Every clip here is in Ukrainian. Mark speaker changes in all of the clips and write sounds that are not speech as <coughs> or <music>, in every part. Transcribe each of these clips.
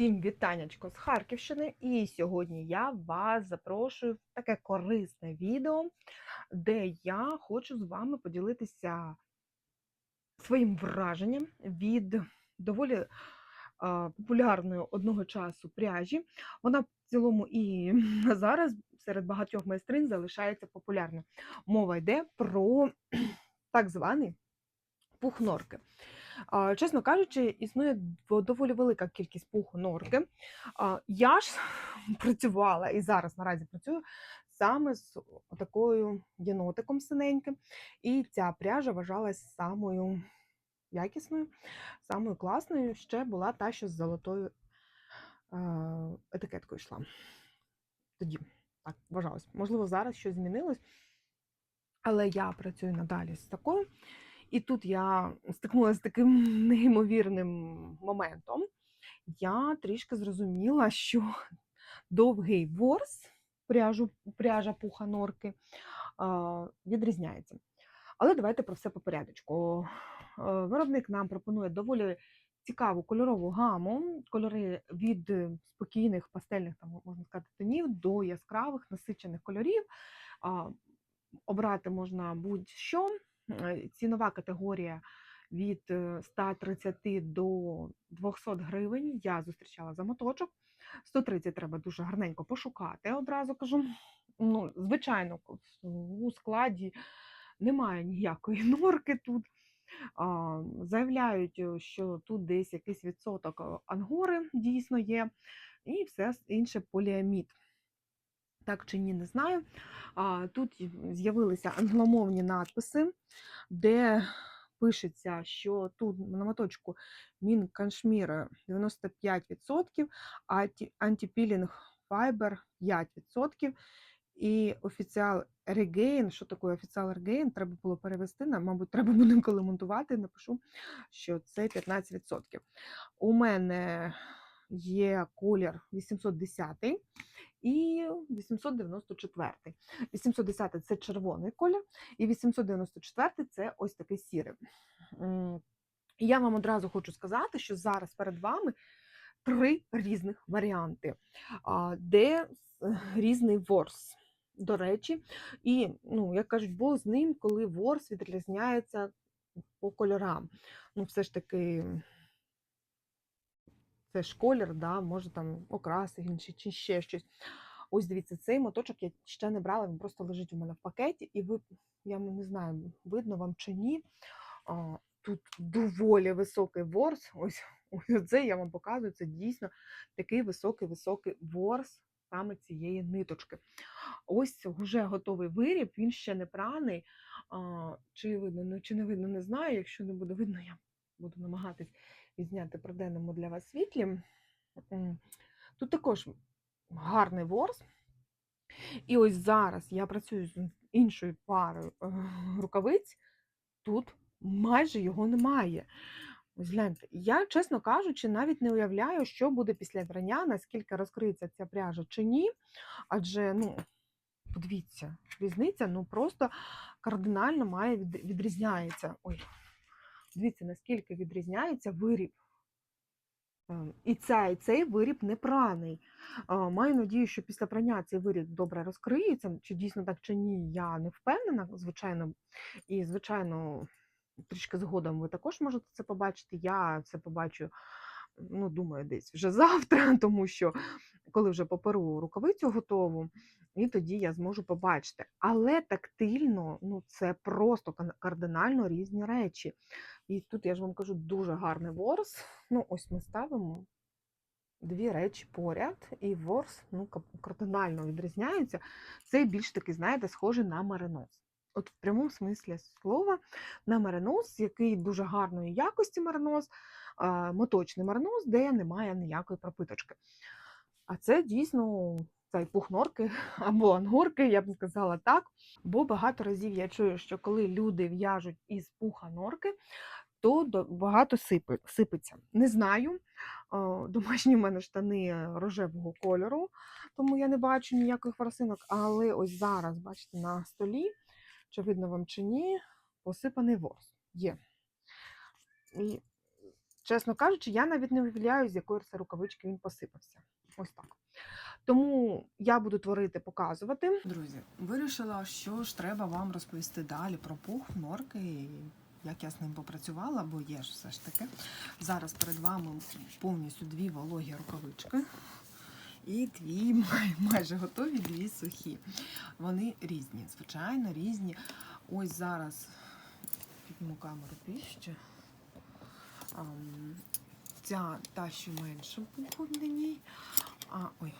Speaker 1: Всім вітаннячко з Харківщини, і сьогодні я вас запрошую в таке корисне відео, де я хочу з вами поділитися своїм враженням від доволі популярної одного часу пряжі. Вона в цілому і <clears throat> зараз серед багатьох майстрин залишається популярною. Мова йде про <clears throat> так званий пух норки. А, Чесно кажучи, існує доволі велика кількість пуху норки. Я ж <laughs> працювала і зараз наразі працюю саме з такою єнотиком синеньким. І ця пряжа вважалась самою якісною, самою класною. Ще була та, що з золотою е, етикеткою йшла. Тоді так вважалось. Можливо, зараз щось змінилось, але я працюю надалі з такою. І тут я стикнулася з таким <laughs> неймовірним моментом. Я трішки зрозуміла, що довгий ворс, пряжу, пряжа пуха норки, відрізняється. Але давайте про все по порядочку. Е, Виробник нам пропонує доволі цікаву кольорову гаму, кольори від спокійних пастельних, там, можна сказати, тонів до яскравих насичених кольорів. Обрати можна будь-що. Е, Цінова категорія від е, 130 до 200 гривень. Я зустрічала за моточок. 130 треба дуже гарненько пошукати, одразу кажу. Ну, звичайно, у складі немає ніякої <laughs> норки тут. Заявляють, е, що тут десь якийсь відсоток е, ангори дійсно є, і все інше поліамід. Так чи ні, не знаю. Тут з'явилися англомовні надписи, де пишеться, що тут на моточку мін кашмір 95%, а антипілінг файбер 5%. І офіціал Regain, що таке офіціал Regain, треба було перевести, на- мабуть, треба буде коли монтувати, напишу, що це 15%. У мене є колір 810 і 894. 810 це червоний колір, і 894 це ось такий сірий. І я вам одразу хочу сказати, що зараз перед вами три різних варіанти, де різний ворс. До речі, і, ну, як кажуть, Бог з ним, коли ворс відрізняється по кольорам. Ну, все ж таки, це ж колір, да, може там окраси інші чи ще щось. Ось дивіться, цей моточок я ще не брала, він просто лежить у мене в пакеті, і ви, я не знаю, видно вам чи ні. Тут доволі високий ворс. <laughs> Ось, ось це я вам показую. Це дійсно такий високий-високий ворс саме цієї ниточки. Ось вже готовий виріб, він ще не праний. Чи видно, ну, чи не видно, не знаю. Якщо не буде видно, я буду намагатись відзняти при денному для вас світлі. Тут також гарний ворс. І ось зараз я працюю з іншою парою е, рукавиць. Тут майже його немає. Ось гляньте, я, чесно кажучи, навіть не уявляю, що буде після врання, наскільки розкриється ця пряжа чи ні. Адже, ну, подивіться, різниця ну просто кардинально має відрізняється. Ой, дивіться, наскільки відрізняється виріб. Ем, І цей, цей виріб не праний. Маю надію, що після прання цей виріб добре розкриється. Чи дійсно так чи ні, я не впевнена, звичайно. І, звичайно, трішки згодом ви також можете це побачити. Я це побачу, ну, думаю, десь вже <laughs> завтра, тому що коли вже поперу рукавицю готову, і тоді я зможу побачити. Але тактильно, ну, це просто кардинально різні речі. І тут я ж вам кажу, дуже гарний ворс. Ну, ось ми ставимо дві речі поряд, і ворс ну, кардинально відрізняються. Цей більш такий, знаєте, схожий на меринос. От в прямому смислі слова на меринос, який дуже гарної якості меринос, а, моточний меринос, де немає ніякої пропиточки. А це дійсно цей пух норки <laughs> або ангорки, я б сказала так. Бо багато разів я чую, що коли люди в'яжуть із пуха норки, то багато сипи, сипеться. Не знаю. Домашні в мене штани рожевого кольору, тому я не бачу ніяких ворсинок. Але ось зараз, бачите, на столі, чи видно вам чи ні, посипаний ворс є. І Чесно кажучи, я навіть не уявляю, з якої це рукавички він посипався. Ось так. Тому я буду творити, показувати.
Speaker 2: Друзі, вирішила, що ж треба вам розповісти далі про пух, норки, як я з ним попрацювала, бо є ж все ж таки. Зараз перед вами повністю дві вологі рукавички. І дві май- майже готові, дві сухі. Вони різні, звичайно, різні. Ось зараз підніму камеру піще. Ця та, що менше пуху. А, ой,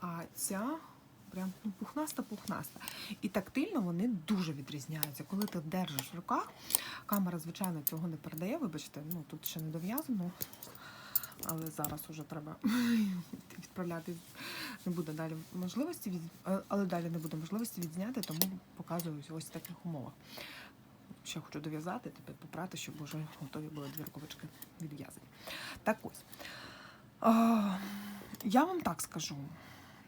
Speaker 2: а ця прям ну, пухнаста-пухнаста. І тактильно вони дуже відрізняються. Коли ти держиш в руках, камера, звичайно, цього не передає. Вибачте, ну тут ще не дов'язано. Але зараз уже треба <laughs> відправляти. Не буде далі можливості від... е, але далі не буде можливості відзняти, тому показую ось в таких умовах. Ще хочу дов'язати, тепер попрати, щоб вже готові були дві рукавички відв'язані. Так ось. Я вам так скажу.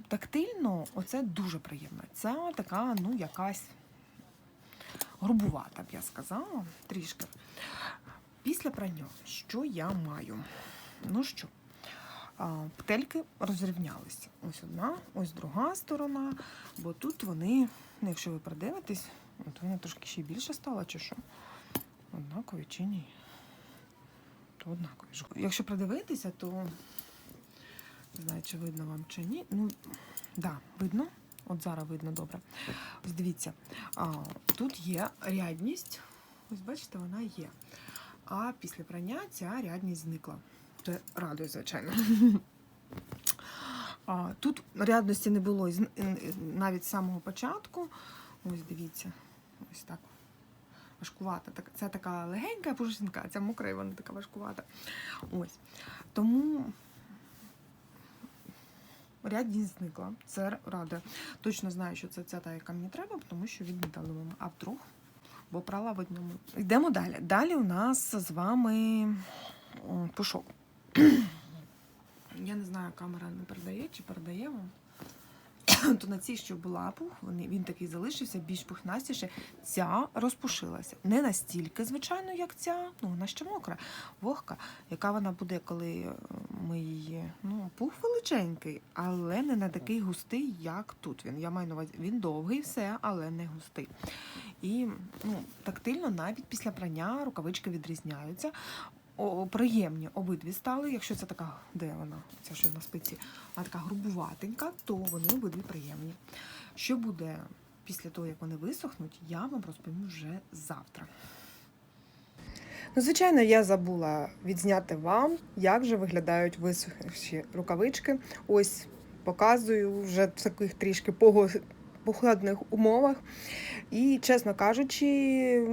Speaker 2: Тактильно, оце дуже приємно. Це така, ну, якась грубувата, б я сказала, трішки. Після прання, що я маю? Ну що, а, петельки розрівнялися. Ось одна, ось друга сторона, бо тут вони, ну, якщо ви придивитесь, от вони трошки ще більше стало, чи що? Однакові чи ні? То однакові. Якщо придивитися, то не знаю, чи видно вам чи ні. Ну, да, видно. От зараз видно добре. Ось дивіться, а, тут є рядність. Ось бачите, вона є. А після прання ця рядність зникла. Це радує, звичайно. <laughs> А, тут рядності не було навіть з самого початку. Ось дивіться, ось так. Важкувата. Це така легенька пушинка, ця мокра, і вона така важкувата. Ось. Тому рядність зникла. Це радує. Точно знаю, що це ця та, яка мені треба, тому що від металевому. А вдруг? Бо прала в одному. Йдемо далі. Далі у нас з вами пушок. <clears throat> Я не знаю, камера не передає чи передає вам. <coughs> То на цій, що була пух, він такий залишився, більш пухнастіше. Ця розпушилася. Не настільки, звичайно, як ця. Ну, вона ще мокра, вогка. Яка вона буде, коли е, ми її. Ну, пух величенький, але не на такий густий, як тут він. Я маю на увазі, він довгий, все, але не густий. І ну, тактильно навіть після прання рукавички відрізняються. О, приємні обидві стали. Якщо це така, де вона, ця що на спиці, вона така грубуватенька, то вони обидві приємні. Що буде після того, як вони висохнуть, я вам розповім вже завтра.
Speaker 1: Ну, звичайно, я забула відзняти вам, як же виглядають висохші рукавички. Ось показую вже в таких трішки пого- похладних умовах. І, чесно кажучи,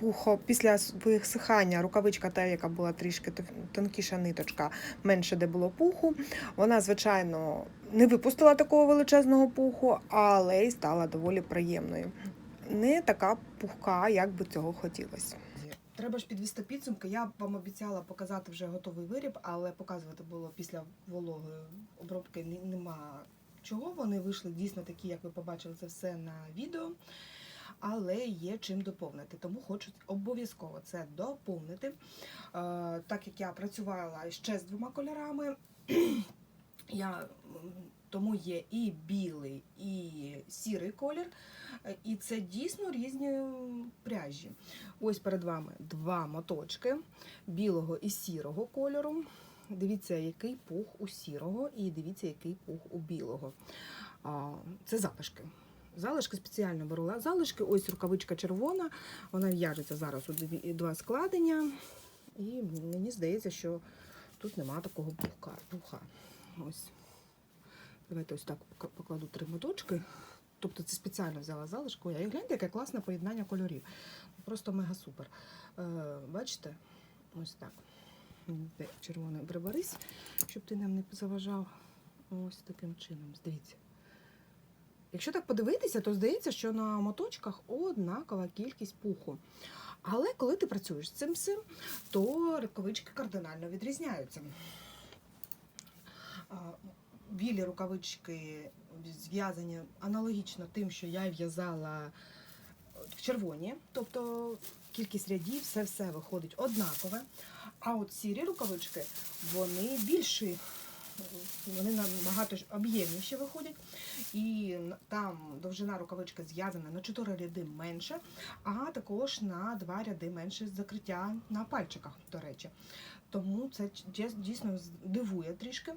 Speaker 1: пухо після висихання рукавичка, та, яка була трішки тонкіша ниточка, менше де було пуху. Вона, звичайно, не випустила такого величезного пуху, але й стала доволі приємною. Не така пухка, як би цього хотілося.
Speaker 2: Треба ж підвести підсумки. Я вам обіцяла показати вже готовий виріб, але показувати було після вологої обробки нема чого. Вони вийшли дійсно такі, як ви побачили це все на відео. Але є чим доповнити, тому хочу обов'язково це доповнити. Е, так як я працювала ще з двома кольорами, <clears throat> я, тому є і білий, і сірий колір. І це дійсно різні пряжі. Ось перед вами два моточки білого і сірого кольору. Дивіться, який пух у сірого, і дивіться, який пух у білого. Це залишки. Залишки спеціально беру залишки. Ось рукавичка червона, вона в'яжеться зараз у два складення. І мені здається, що тут нема такого пуха. Ось. Давайте ось так покладу три моточки. Тобто це спеціально взяла залишку. І гляньте, яке класне поєднання кольорів. Просто мега супер. Е, бачите? Ось так. Червоний приберись, щоб ти нам не заважав. Ось таким чином. Дивіться. Якщо так подивитися, то здається, що на моточках однакова кількість пуху. Але коли ти працюєш з цим всім, то рукавички кардинально відрізняються. Білі рукавички зв'язані аналогічно тим, що я в'язала в червоні, тобто кількість рядів, все все виходить однакове. А от сірі рукавички, вони більші, вони набагато об'ємніші виходять. І там довжина рукавички зв'язана на 4 ряди менше, а також на 2 ряди менше закриття на пальчиках, до речі. Тому це дійсно дивує трішки.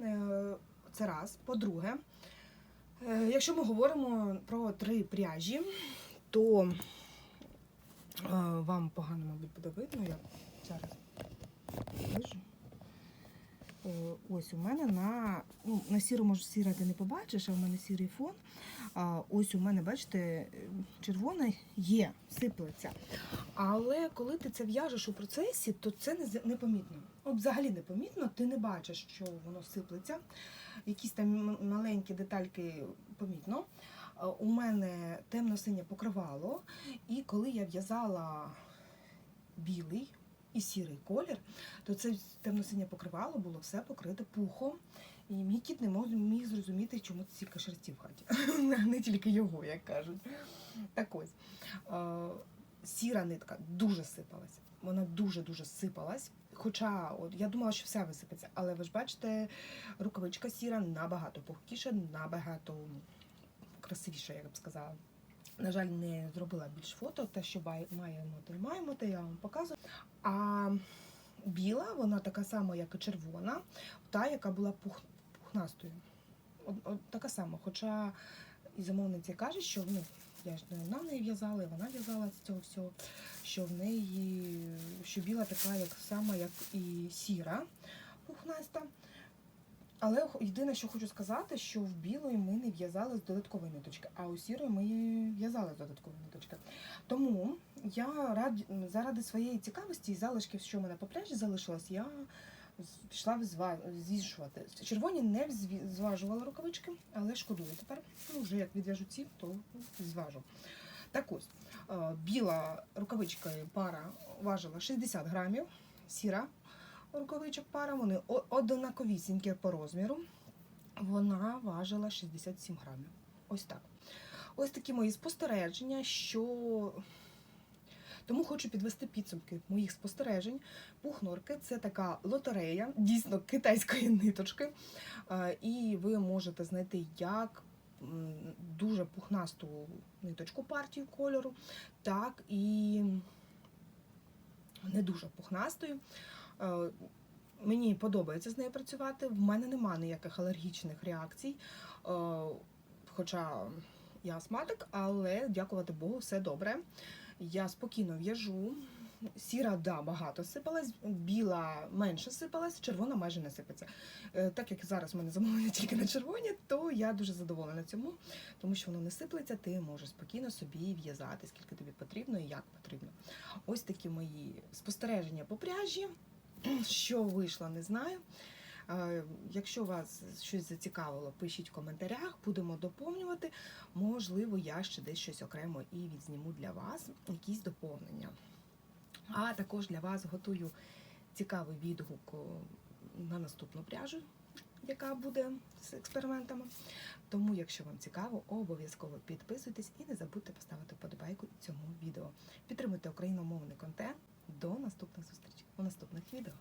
Speaker 2: Е, Це раз. По-друге, е, якщо ми говоримо про три пряжі, то е, вам погано, мабуть, буде видно, я зараз вижу. Ось у мене на, ну, на сірому ж сіра ти не побачиш, а в мене сірий фон. А ось у мене, бачите, е, червона є, сиплеться. Але коли ти це в'яжеш у процесі, то це не, непомітно. От взагалі непомітно, ти не бачиш, що воно сиплеться. Якісь там маленькі детальки помітно. Е, У мене темно-синє покривало, і коли я в'язала білий і сірий колір, то це темно-синє покривало було все покрите пухом. І мій кіт не мог міг зрозуміти, чому це стільки шерсті в хаті. <laughs> Не тільки його, як кажуть. Так ось. Сіра нитка дуже сипалась. Вона дуже-дуже сипалась. Хоча от, я думала, що все висипеться, але ви ж бачите, рукавичка сіра набагато пухкіша, набагато красивіша, я б сказала. На жаль, не зробила більш фото, те, що маємо, то маємо, те я вам показую. А біла, вона така сама, як і червона, та, яка була пух, пухнастою. От, от така сама. Хоча і замовниця каже, що ну, я ж не вона в неї в'язала, і вона в'язала з цього всього, що в неї що біла така, як сама, як і сіра пухнаста. Але єдине, що хочу сказати, що в білої ми не в'язали з додаткової ниточки, а у сірої ми в'язали з додаткової ниточки. Тому я раді, заради своєї цікавості і залишків, що в мене по пляжі залишилось, я пішла звішувати. Червоні не зважувала рукавички, але шкодую тепер. Ну, вже як відв'яжу ці, то зважу. Так ось, е, біла рукавичка пара важила 60 грамів, сіра рукавичок пара, вони однаковісінькі по розміру. Вона важила 67 грамів. Ось так. Ось такі мої спостереження, що. Тому хочу підвести підсумки моїх спостережень. Пухнорки це така лотерея, дійсно китайської ниточки. Е, І ви можете знайти як дуже пухнасту ниточку партію кольору, так і не дуже пухнастою. Е, Мені подобається з нею працювати. В мене нема ніяких алергічних реакцій. Е, Хоча я астматик, але дякувати Богу, все добре. Я спокійно в'яжу. Сіра, да, багато сипалась, біла менше сипалась, червона майже не сипеться. Е, Так як зараз в мене замовлення <laughs> тільки на червоні, то я дуже задоволена цьому, тому що воно не сиплеться, ти можеш спокійно собі в'язати, скільки тобі потрібно і як потрібно. Ось такі мої спостереження по пряжі. <clears throat> Що вийшло, не знаю. Якщо вас щось зацікавило, пишіть в коментарях, будемо доповнювати. Можливо, я ще десь щось окремо і відзніму для вас, якісь доповнення. А також для вас готую цікавий відгук на наступну пряжу, яка буде з експериментами. Тому, якщо вам цікаво, обов'язково підписуйтесь і не забудьте поставити вподобайку цьому відео. Підтримуйте україномовний контент. До наступних зустрічей у наступних відео.